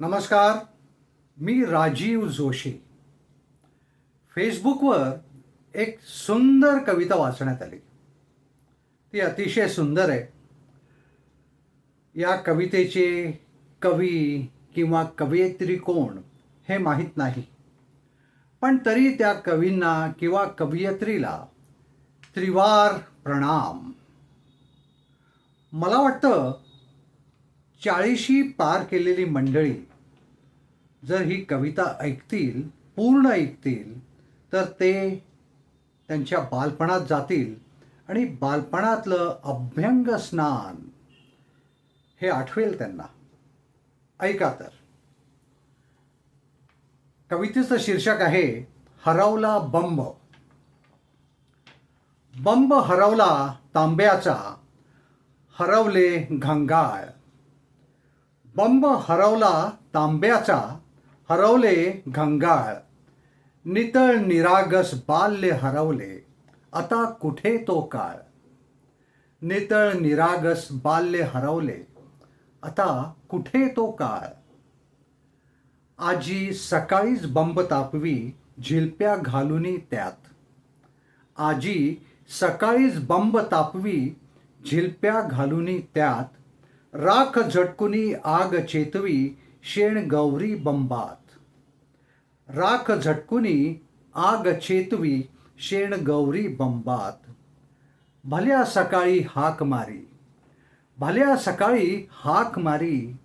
नमस्कार मी राजीव जोशी. फेसबुकवर एक सुंदर कविता वाचण्यात आली. ती अतिशय सुंदर आहे. या कवितेचे कवी किंवा कवयित्री कोण हे माहीत नाही. पण तरी त्या कवींना किंवा कवयित्रीला त्रिवार प्रणाम. मला वाटतं चाळीशी पार केलेली मंडळी जर ही कविता ऐकतील पूर्ण ऐकतील तर ते त्यांच्या बालपणात जातील आणि बालपणातलं अभ्यंग स्नान हे आठवेल त्यांना. ऐका तर. कवितेचं शीर्षक आहे हरवला बंब. बंब हरवला तांब्याचा हरवले घंगाळ. बंब हरवला तांब्याचा हरवले घंगाळ नितळ निरागस बाल्य हरवले आता कुठे तो काळ? नितळ निरागस बाल्य हरवले आता कुठे तो काळ? आजी सकाळीच बंब तापवी झिलप्या घालूनी त्यात. आजी सकाळीच बंब तापवी झिलप्या घालूनी त्यात. राख झटकुनी आग चेतवी शेण गौरी बंबात. राख झटकुनी आग चेतवी शेण गौरी बंबात. भल्या सकाळी हाक मारी. भल्या सकाळी हाक मारी.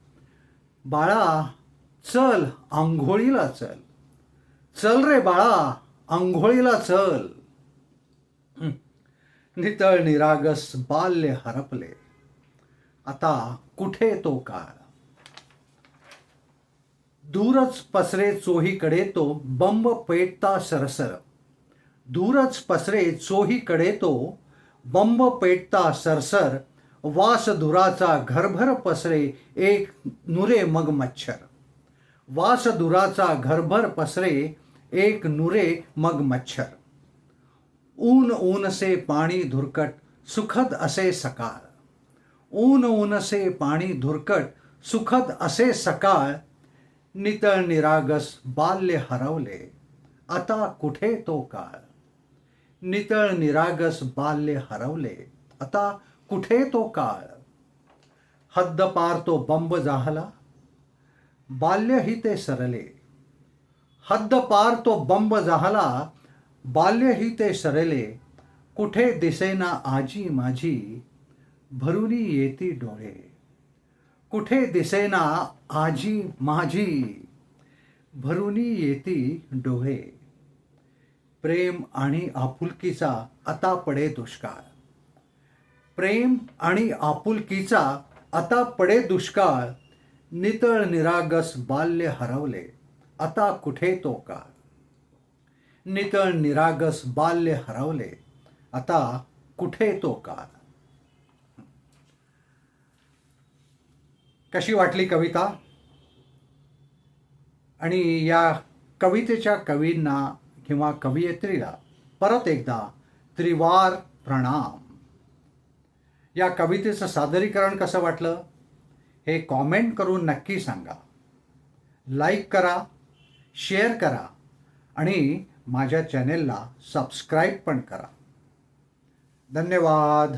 बाळा चल आंघोळीला चल. चल रे बाळा आंघोळीला चल. नितळ निरागस बाल्य हरपले. आता कुठे तो काळ? दूरच पसरे चोहीकडे तो बंब पेटता सरसर. दूरच पसरे चोहीकडे तो बंब पेटता सरसर. वास धुराचा घरभर पसरे एक नुरे मग मच्छर. वास धुराचा घरभर पसरे एक नुरे मग मच्छर. ऊन ऊन से पाणी धुरकट सुखद असे सकाळ ऊन ऊनसे पाणी धुरकट सुखद असे सकाळ नितळ निरागस बाल्य हरवले. आता कुठे तो काळ? नितळ निरागस बाल्य हरवले. आता कुठे तो काळ? हद्द पार तो बंब जाहला. बाल्य ही ते सरले. हद्द पार तो बंब जाहला. बाल्य ही ते सरले. कुठे दिसेना आजी माझी भरुनी येती डोळे. कुठे दिसेना आजी माझी भरुनी येती डोळे. प्रेम आणि आपुलकीचा आता पडे दुष्काळ. प्रेम आणि आपुलकीचा आता पडे दुष्काळ. नितळ निरागस बाल्य हरवले आता कुठे तो काळ? नितळ निरागस बाल्य हरवले आता कुठे तो काळ? कशी वाटली कविता? आणि या कवितेच्या कवींना किंवा कवयित्रीला परत एकदा त्रिवार प्रणाम. या कवितेचं सादरीकरण कसं वाटलं? हे कॉमेंट करून नक्की सांगा. लाईक करा शेअर करा आणि माझ्या चॅनेलला सबस्क्राईब पण करा. धन्यवाद.